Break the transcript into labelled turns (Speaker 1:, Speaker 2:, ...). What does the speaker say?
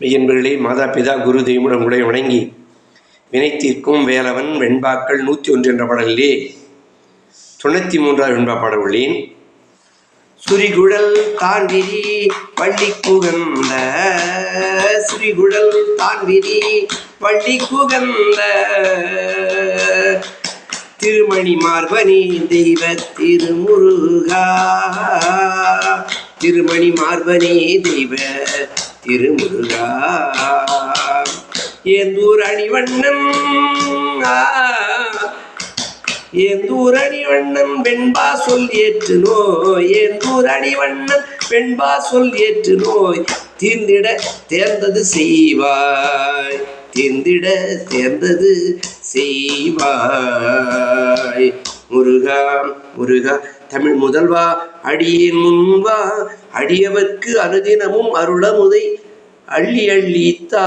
Speaker 1: மெய்யன்பர்களே மாதா பிதா குரு தெய்வமுடன் உடைய வணங்கி வினைத்தீர்க்கும் வேலவன் வெண்பாக்கள் நூற்றி ஒன்று என்ற பாடலிலே தொண்ணூற்றி மூன்றாவது வெண்பா பாடல்களின் சுரிகுழல் தாண்டிரி பள்ளி குகந்த சுரிகுழல் தாண்டிரி பள்ளி குகந்த திருமணி மார்பனி தெய்வ திருமுருகா திருமணி மார்பனே தெய்வ திருமுருகா. ஏந்தூர் அணிவண்ணன் ஏந்தூர் அணிவண்ணன் வெண்பா சொல் ஏற்று நோய். ஏந்தூர் அணிவண்ணன் வெண்பா சொல் ஏற்று நோய். தீர்ந்திட தேர்ந்தது செய்வாய். தீர்ந்திட தேர்ந்தது செய்வாய். முருகா முருகா தமிழ் முதல்வா அடியின் முன்வா அடியவர்க்கு அனுதினமும் அருளமுதை அள்ளி அள்ளி தா